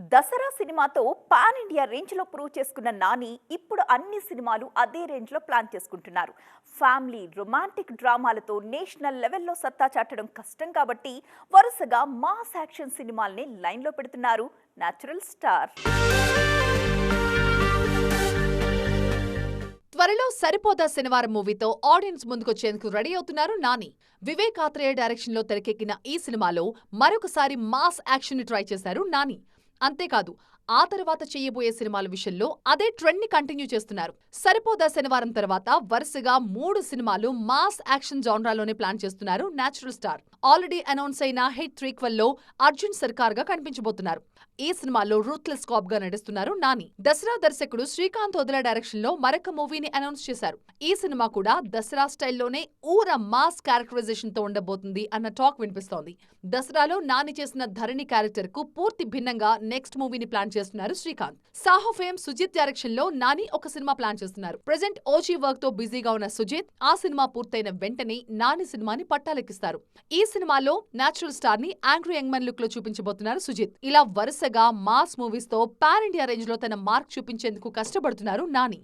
దసరా సినిమాతో pan India రేంజ్లో prove చేసుకున్న నాని ఇప్పుడు అన్ని సినిమాలు అదే రేంజ్లో ప్లాన్ చేసుకుంటున్నారు. ఫ్యామిలీ రొమాంటిక్ డ్రామాలతో నేషనల్ లెవెల్లో సత్తా చాటడం కష్టం కాబట్టి వరుసగా మాస్ యాక్షన్ సినిమాల్ని లైన్లో పెడుతున్నారు న్యాచురల్ స్టార్. త్వరలో సరిపోదా శనివారం మూవీతో ఆడియన్స్ ముందుకొచ్చేందుకు రెడీ అవుతున్నారు నాని. వివేక్ ఆత్రేయ డైరెక్షన్లో తెరకెక్కిన ఈ సినిమాలో మరొకసారి మాస్ యాక్షన్ ట్రై చేశారు నాని. అంతేకాదు ఆ తర్వాత చేయబోయే సినిమాల విషయంలో అదే ట్రెండ్ని కంటిన్యూ చేస్తున్నారు. సరిపోదా శనివారం తర్వాత వరుసగా మూడు సినిమాలు మాస్ యాక్షన్ జాన్రాలోనే ప్లాన్ చేస్తున్నారు నేచురల్ స్టార్. ఆల్రెడీ అనౌన్స్ అయిన హిట్ త్రీక్వెల్లో అర్జున్ సర్కార్గా కనిపించబోతున్నారు. ఈ సినిమాలో రూత్లెస్ కాప్గా నటిస్తున్నారు నాని. దసరా దర్శకుడు శ్రీకాంత్ వదిల డైరెక్షన్లో మరొక మూవీని అనౌన్స్ చేశారు. ఈ సినిమా కూడా దసరా స్టైల్లోనే ఊర మాస్ క్యారెక్టరైజేషన్తో ఉండబోతుంది అన్న టాక్ వినిపిస్తోంది. దసరాలో నాని చేసిన ధరణి క్యారెక్టర్కు పూర్తి భిన్నంగా నెక్స్ట్ మూవీని ప్లాన్ చేస్తున్నారు శ్రీకాంత్. సాహో ఫేమ్ సుజిత్ డైరెక్షన్లో నాని ఒక సినిమా ప్లాన్ చేస్తున్నారు. ప్రెసెంట్ ఓజీ వర్క్తో బిజీగా ఉన్న సుజిత్ ఆ సినిమా పూర్తయిన వెంటనే నాని సినిమాని పట్టాలెక్కిస్తారు. ఈ సినిమాలో నేచురల్ స్టార్ని యాంగ్రీ యంగ్మన్ లుక్లో చూపించబోతున్నారు సుజిత్. ఇలా వరుసగా మాస్ మూవీస్తో పాన్ ఇండియా రేంజ్లో తన మార్క్ చూపించేందుకు కష్టపడుతున్నారు నాని.